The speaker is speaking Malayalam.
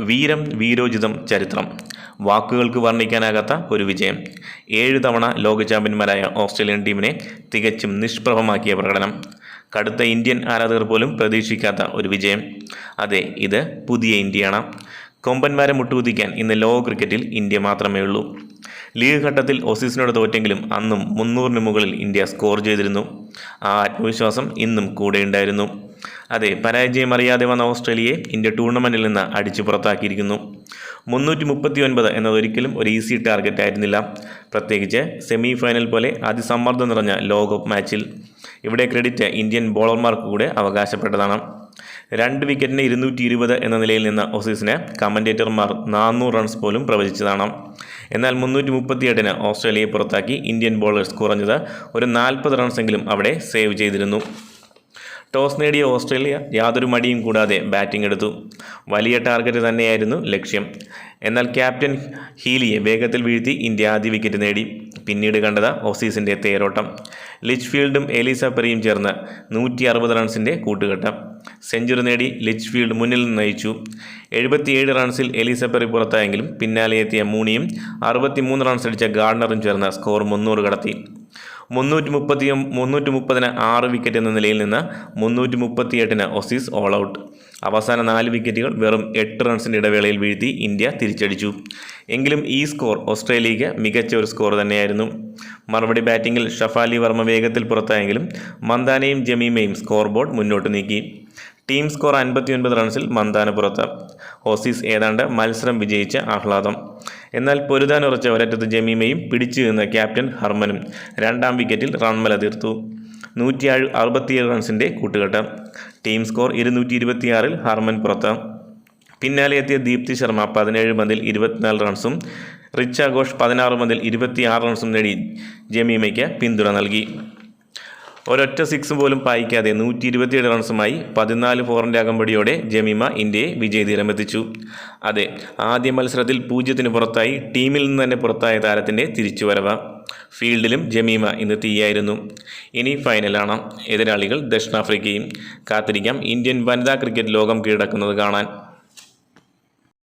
വീരം വീരോചിതം ചരിത്രം. വാക്കുകൾക്ക് വർണിക്കാനാകാത്ത ഒരു വിജയം. ഏഴ് തവണ ലോക ചാമ്പ്യന്മാരായ ഓസ്ട്രേലിയൻ ടീമിനെ തികച്ചും നിഷ്പ്രഭമാക്കിയ പ്രകടനം. കടുത്ത ഇന്ത്യൻ ആരാധകർ പോലും പ്രതീക്ഷിക്കാത്ത ഒരു വിജയം. അതെ ഇത് പുതിയ ഇന്ത്യയാണ്. കൊമ്പന്മാരെ മുട്ടുകുതിക്കാൻ ഇന്ന് ലോക ക്രിക്കറ്റിൽ ഇന്ത്യ മാത്രമേ ഉള്ളൂ. ലീഗ് ഘട്ടത്തിൽ ഓസീസിനോട് തോറ്റെങ്കിലും അന്നും മുന്നൂറിന് മുകളിൽ ഇന്ത്യ സ്കോർ ചെയ്തിരുന്നു. ആ ആത്മവിശ്വാസം ഇന്നും കൂടെയുണ്ടായിരുന്നു അതെ പരാജയം അറിയാതെ വന്ന ഓസ്ട്രേലിയയെ ഇന്ത്യ ടൂർണമെന്റിൽ നിന്ന് അടിച്ചു പുറത്താക്കിയിരിക്കുന്നു. മുന്നൂറ്റി മുപ്പത്തി ഒൻപത് എന്നതൊരിക്കലും ഒരു ഈസി ടാർഗറ്റ് ആയിരുന്നില്ല. പ്രത്യേകിച്ച് സെമി ഫൈനൽ പോലെ അതിസമ്മർദ്ദം നിറഞ്ഞ ലോകകപ്പ് മാച്ചിൽ. ഇവിടെ ക്രെഡിറ്റ് ഇന്ത്യൻ ബോളർമാർക്ക് കൂടെ അവകാശപ്പെട്ടതാണ്. രണ്ട് വിക്കറ്റിന് ഇരുന്നൂറ്റി ഇരുപത് എന്ന നിലയിൽ നിന്ന് ഓസീസിനെ കമന്റേറ്റർമാർ നാനൂറ് റൺസ് പോലും പ്രവചിച്ചതാണ്. എന്നാൽ മുന്നൂറ്റി മുപ്പത്തിയെട്ടിന് ഓസ്ട്രേലിയയെ പുറത്താക്കി ഇന്ത്യൻ ബോളേഴ്സ് കുറഞ്ഞത് ഒരു നാൽപ്പത് റൺസെങ്കിലും അവിടെ സേവ് ചെയ്തിരുന്നു. ടോസ് നേടിയ ഓസ്ട്രേലിയ യാതൊരു മടിയും കൂടാതെ ബാറ്റിംഗ് എടുത്തു. വലിയ ടാർഗറ്റ് തന്നെയായിരുന്നു ലക്ഷ്യം. എന്നാൽ ക്യാപ്റ്റൻ ഹീലിയെ വേഗത്തിൽ വീഴ്ത്തി ഇന്ത്യ ആദ്യ വിക്കറ്റ് നേടി. പിന്നീട് കണ്ടത് ഓസീസിന്റെ തേരോട്ടം. ലിച്ച്ഫീൽഡും എലീസ പെറിയും ചേർന്ന് നൂറ്റി അറുപത് റൺസിന്റെ കൂട്ടുകെട്ട്. സെഞ്ചുറി നേടി ലിച്ച്ഫീൽഡ് മുന്നിൽ നിന്ന് നയിച്ചു. എഴുപത്തിയേഴ് റൺസിൽ എലിസബറി പെറി പുറത്തായെങ്കിലും പിന്നാലെ എത്തിയ മൂണിയും അറുപത്തിമൂന്ന് റൺസ് അടിച്ച ഗാർഡനറും ചേർന്ന സ്കോർ മുന്നൂറ് കടത്തി. മുന്നൂറ്റി മുപ്പത്തി മുന്നൂറ്റി മുപ്പതിന് ആറ് വിക്കറ്റ് എന്ന നിലയിൽ നിന്ന് മുന്നൂറ്റി മുപ്പത്തിയെട്ടിന് ഒസീസ് ഓൾ ഔട്ട് അവസാന നാല് വിക്കറ്റുകൾ വെറും എട്ട് റൺസിന്റെ ഇടവേളയിൽ വീഴ്ത്തി ഇന്ത്യ തിരിച്ചടിച്ചു. എങ്കിലും ഈ സ്കോർ ഓസ്ട്രേലിയയ്ക്ക് മികച്ച ഒരു സ്കോർ തന്നെയായിരുന്നു. മറുപടി ബാറ്റിങ്ങിൽ ഷഫാലി വർമ്മ വേഗത്തിൽ പുറത്തായെങ്കിലും മന്ദാനയും ജമീമയും സ്കോർ ബോർഡ് മുന്നോട്ട് നീക്കി. ടീം സ്കോർ അൻപത്തിയൊൻപത് റൺസിൽ മന്ദാനപുറത്ത് ഓസീസ് ഏതാണ്ട് മത്സരം വിജയിച്ച ആഹ്ലാദം. എന്നാൽ പൊരുതാൻ ഉറച്ച ഒരറ്റത്ത് ജമീമയും പിടിച്ചു നിന്ന ക്യാപ്റ്റൻ ഹർമനും രണ്ടാം വിക്കറ്റിൽ റൺമല തീർത്തു. നൂറ്റി അറുപത്തിയേഴ് റൺസിന്റെ കൂട്ടുകെട്ട്. ടീം സ്കോർ ഇരുന്നൂറ്റി ഇരുപത്തിയാറിൽ ഹർമൻ പുറത്ത്. പിന്നാലെ എത്തിയ ദീപ്തി ശർമ്മ പതിനേഴ് മതിൽ ഇരുപത്തിനാല് റൺസും റിച്ച ഘോഷ് പതിനാറ് മതിൽ ഇരുപത്തിയാറ് റൺസും നേടി ജമീമയ്ക്ക് പിന്തുണ നൽകി. ഒരൊറ്റ സിക്സ് പോലും പായിക്കാതെ നൂറ്റി ഇരുപത്തിയേഴ് റൺസുമായി പതിനാല് ഫോറിന്റെ അകമ്പടിയോടെ ജമീമ ഇന്ത്യയെ വിജയതീരമെത്തിച്ചു. അതെ ആദ്യ മത്സരത്തിൽ പൂജ്യത്തിന് പുറത്തായി ടീമിൽ നിന്ന് തന്നെ പുറത്തായ താരത്തിന്റെ തിരിച്ചുവരവ്. ഫീൽഡിലും ജമീമ ഇന്ന് തീയായിരുന്നു. ഇനി ഫൈനലാണ് എതിരാളികൾ ദക്ഷിണാഫ്രിക്കയും കാത്തിരിക്കാം. ഇന്ത്യൻ വനിതാ ക്രിക്കറ്റ് ലോകം കീഴടക്കുന്നത് കാണാൻ.